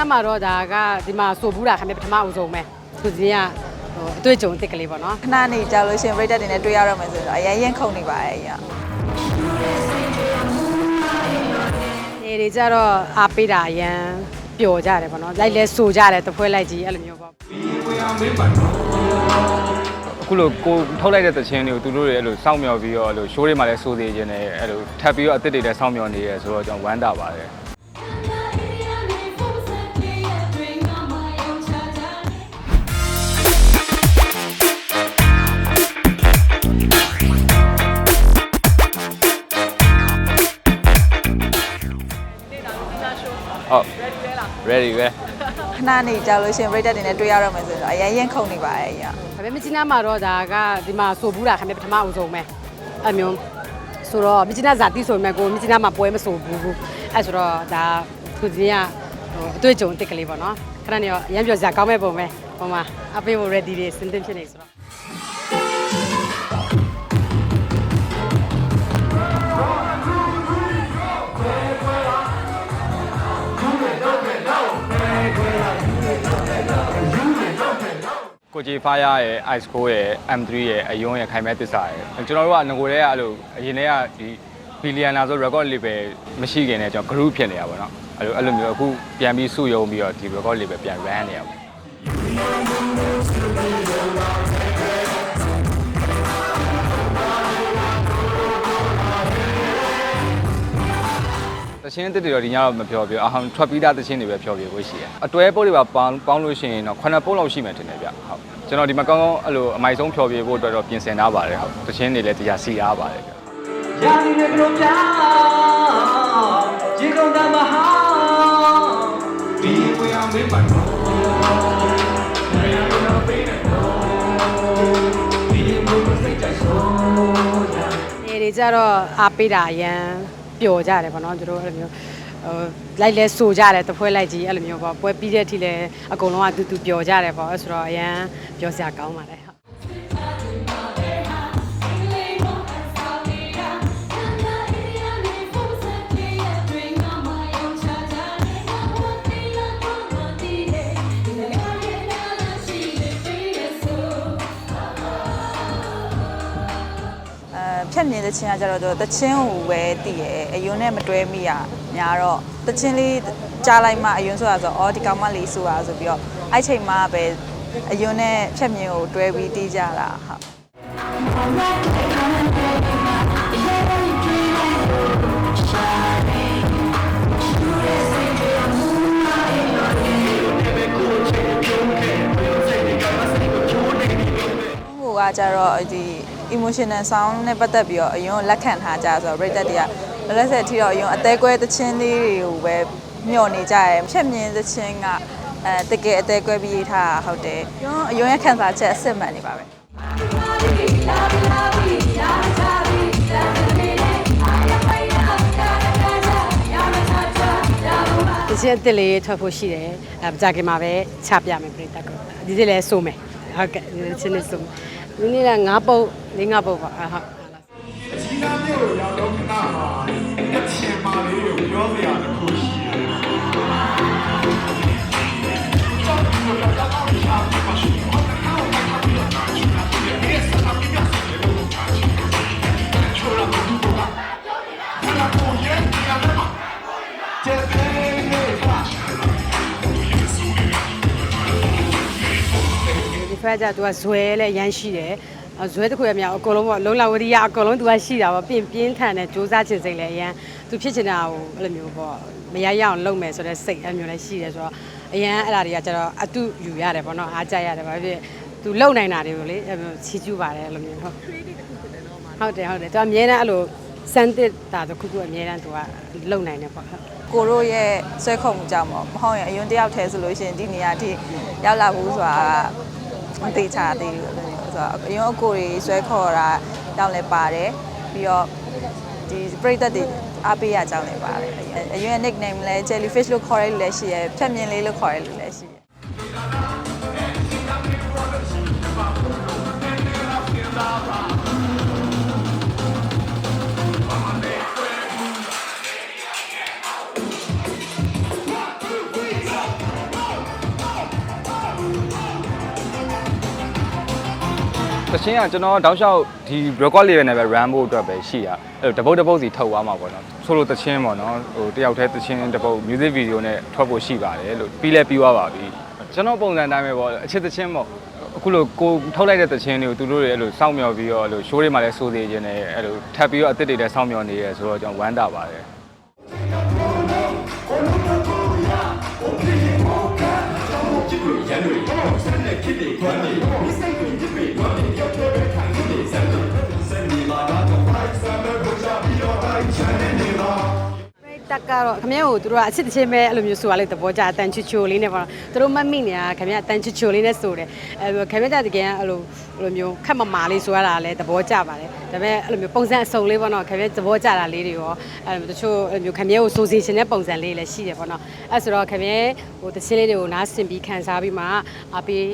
နားမှာတော့ဒါကဒီမှာဆိုဘူးတာခင်ဗျပထမအဦးဆုံးပဲသူစီကဟိုအတွေ့အကြုံအစ်စ်ကလေးပေါ့နော်ခဏနေကြလို့ရှရင်ပြိတက်တင်နဲ့တွေ့ရတော့မယ်ဆိုတော့အရင်ရင်ခုန်နေပါရဲ့အရင်နေတွေကြတော့အားပေးတာအရန်ပျော်ကြတယ်ပေါ့နော်လိုက်လဲဆိုကြတယ်တပွဲလိုက်ကြီးအဲ့လိုမျိုးပေါ့အခုလိုကိုထုတ်လိုက်တဲ့သချင်းတွေကိုသူတို့တွေအဲ့လိုစောင့်မျှော်ပြီးတော့အဲ့လို show တွေမှာလည်းစိုးသေးခြင်းနဲ့အဲ့လိုထပ်ပြီးတော့အသစ်တွေလည်းစောင့်မျှော်နေရဲဆိုတော့ကျွန်တော်ဝမ်းသာပါတယ် ဟုတ် ready ပဲခဏနေကြလို့ရှရင်ပြိတက်တင်နဲ့တွေ့ရတော့မယ်ဆိုတော့အရင်ရင်ခုန်နေပါရဲ့အရင်ဒါပေမဲ့မြစ်ကြီးနားမှာတော့ဒါကဒီမှာဆိုဘူးတာခင်ဗျပထမအဦးဆုံးပဲအဲ့မျိုးဆိုတော့မြစ်ကြီးနားဇာတိဆိုပေမဲ့ကိုမြစ်ကြီးနားမှာပွဲမဆိုဘူးဘူးအဲ့ဆိုတော့ဒါသူစီကဟိုအတွေ့အကြုံအစ်စ်ကလေးပေါ့နော်ခဏနေတော့အရန်ပြောစရာကောင်းမဲ့ပုံပဲဟိုမှာအပေးဖို့ ready တွေစင်တင်ဖြစ်နေဆိုတော့ ကိုကြီး fire ရဲ့ ice core ရဲ့ m3 ရဲ့အယွန်းရဲ့ခိုင်မဲ့တစ္ဆာရဲ့ကျွန်တော်တို့ကငကိုတည်းကအဲ့လိုအရင်တည်းကဒီ billionaire ဆို record label မရှိခင်နဲ့ကျွန်တော် group ဖြစ်နေတာပေါ့နော်အဲ့လိုအဲ့လိုမျိုးအခုပြန်ပြီးစုယုံပြီးတော့ဒီ record label ပြန် run နေရပါ ချင်းတစ်တွေတော့ဒီညတော့မပြောပြဘူးအဟံထွက်ပြီးသားတချင်းတွေပဲပြောပြဖို့ရှိတယ်အတွဲပုတ်တွေပါပေါင်းပေါင်းလို့ရှိရင်တော့9ပုတ်လောက်ရှိမှထင်တယ်ဗျဟုတ်ကျွန်တော်ဒီမှာကောင်းကောင်းအဲ့လိုအမိုက်ဆုံးဖြောပြဖို့အတွက်တော့ပြင်ဆင်ထားပါတယ်ဟုတ်တချင်းတွေလည်းတရားစီထားပါတယ်ဗျရာသီတွေဘလို့ပြောင်းရေကုန်တာမဟာဒီဝေးအောင်မင်းပါတော့ဒီလိုပေးနေတော့ဒီလိုစိတ်ကြိုက်ဆုံးနေတွေကြတော့အားပေးတာအရန် ပျော်ကြတယ်ပေါ့နော်သူတို့အဲ့လိုမျိုးဟိုလိုက်လဲဆိုကြတယ်တပွဲလိုက်ကြီးအဲ့လိုမျိုးပေါ့ပွဲပြီးတဲ့အထိလဲအကုန်လုံးကတူတူပျော်ကြတယ်ပေါ့အဲ့ဆိုတော့အရန်ပျော်စရာကောင်းပါတယ် မြင်တဲ့ချင်းကကြတော့သူတချင်းကိုပဲတည်ရဲ့အယွန်းနဲ့မတွဲမိရများတော့တချင်းလေးကြားလိုက်မှအယွန်းဆိုတာဆိုတော့အော်ဒီကောင်မလေးဆိုတာဆိုပြီးတော့အဲ့ချိန်မှာပဲအယွန်းနဲ့ဖြတ်မြင်ကိုတွဲပြီးတီးကြတာဟုတ်ဟိုကကြတော့ဒီ emotional sound နဲ့ပတ်သက်ပြီးတော့အရင်ကလက်ခံထားကြဆိုတော့ rated တွေကလက်လက်ဆက်ထီတော့အရင်အသေးကွဲသချင်းလေးတွေကိုပဲမျှော်နေကြရယ်ဖြတ်မြင်သချင်းကအဲတကယ်အသေးကွဲပြီးရေးထားတာဟုတ်တယ်ကျွန်တော်အရင်ကခံစားချက်အစစ်မှန်နေပါပဲဒီချက်အစ်စ်လေးထွက်ဖို့ရှိတယ်အဲပကြခင်မှာပဲချပြမယ်ပြိတ္တကဒီစစ်လဲဆိုမယ်ဟုတ်ကဲ့ဒီချင်းလေးဆိုမယ် ဒီနေ့က9ပုတ်၄9ပုတ်ပါအဟုတ်ဒီနာမျိုးရောက်တော့ခဏမှာအချင်းပါလေးကိုပြောစရာတစ်ခုရှိတယ် ဖက်ကျသူကဇွဲလဲရမ်းရှိတယ်အဲဇွဲတစ်ခုရမြောက်အကုန်လုံးပေါ့လုံလဝရိယအကုန်လုံးသူကရှိတာပေါ့ပြင်ပြင်းထန်တဲ့စူးစမ်းခြင်းစိတ်လဲအရန်သူဖြစ်ချင်တာကိုအဲ့လိုမျိုးပေါ့မရရအောင်လုပ်မယ်ဆိုတဲ့စိတ်အဲ့လိုမျိုးလည်းရှိတယ်ဆိုတော့အရန်အဲ့ဒါတွေကကျတော့အတုယူရတယ်ပေါ့နော်အားကြရတယ်ဘာဖြစ်သူလုံနိုင်တာတွေကိုလေအဲ့လိုချီးကျူးပါတယ်အဲ့လိုမျိုးဟုတ်ဟုတ်တယ်ဟုတ်တယ်သူကအမြဲတမ်းအဲ့လိုစမ်းတစ်တာတစ်ခုခုအမြဲတမ်းသူကလုံနိုင်တယ်ပေါ့ဟုတ်ကိုတို့ရဲ့ဆွဲခုံမှုကြောင့်ပေါ့မဟုတ်ရင်အရင်တယောက်တည်းဆိုလို့ရှိရင်ဒီနေရာထိရောက်လာဘူးဆိုတာက မသိချသေးဘူးလို့ဆိုတော့အရင်အကိုတွေဆွဲခေါ်တာတောင်းလဲပါတယ်ပြီးတော့ဒီပရိသတ်တွေအားပေးရကြောင်းလည်းပါတယ်အရင် nickname လဲ jellyfish လို့ခေါ်ရလို့လည်းရှိရဖြတ်မြင်လေးလို့ခေါ်ရလို့လည်းရှိရ ချင်းကကျွန်တော်တောက်လျှောက်ဒီ record level နဲ့ပဲ run ဖို့အတွက်ပဲရှိတာအဲ့လိုတပုတ်တပုတ်စီထုတ်သွားမှာပေါ့နော်ဆိုလိုတချင်းပေါ့နော်ဟိုတယောက်တည်းတချင်းတပုတ် music video နဲ့ထွက်ဖို့ရှိပါတယ်လို့ပြီးလဲပြီးသွားပါပြီကျွန်တော်ပုံစံတိုင်းပဲပေါ့အချစ်တချင်းပေါ့အခုလိုကိုထုတ်လိုက်တဲ့တချင်းတွေကိုသူတို့တွေအဲ့လိုစောင့်မျှော်ပြီးတော့အဲ့လို show တွေမှာလည်းစိုးသေးခြင်းနဲ့အဲ့လိုထပ်ပြီးတော့အစ်စ်တွေလည်းစောင့်မျှော်နေရဲဆိုတော့ကျွန်တော်ဝမ်းတာပါတယ် တက်ကတော့ခမည်းကို သူတို့ကအချစ်တစ်ချင်းပဲအဲ့လိုမျိုးဆိုတာလေးသဘောကျအတန်ချူချူလေးနဲ့ပေါ့နော်သူတို့မတ်မိနေတာခမည်းအတန်ချူချူလေးနဲ့ဆိုတယ်အဲခမည်းတကယ်အဲ့လိုအဲ့လိုမျိုးခက်မမာလေးဆိုရတာလည်းသဘောကျပါတယ်ဒါပေမဲ့အဲ့လိုမျိုးပုံစံအစုံလေးပေါ့နော်ခမည်းသဘောကျတာလေးတွေရောအဲ့လိုတချို့အဲ့လိုမျိုးခမည်းကိုစိုးစီခြင်းတဲ့ပုံစံလေးလည်းရှိတယ်ပေါ့နော်အဲ့ဆိုတော့ခမည်းဟိုတချင်းလေးတွေကိုနားဆင်ပြီးခံစားပြီးမှအပေး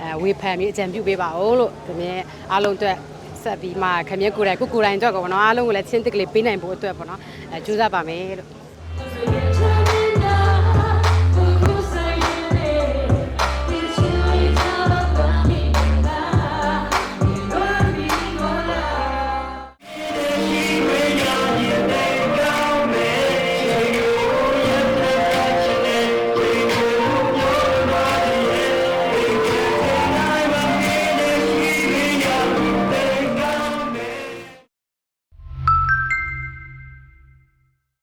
အဲဝေဖန်ပြီးအကြံပြုပေးပါဦးလို့ခမည်းအားလုံးအတွက် ဆက်ပြီးမှခမည်းကိုယ်တိုင်ကိုကိုယ်တိုင်အတွက်ကောပေါ့နော်အားလုံးကိုလည်းချင်းတစ်ကလေးပေးနိုင်ဖို့အတွက်ပေါ့နော်အဲကြိုးစားပါမယ်လို့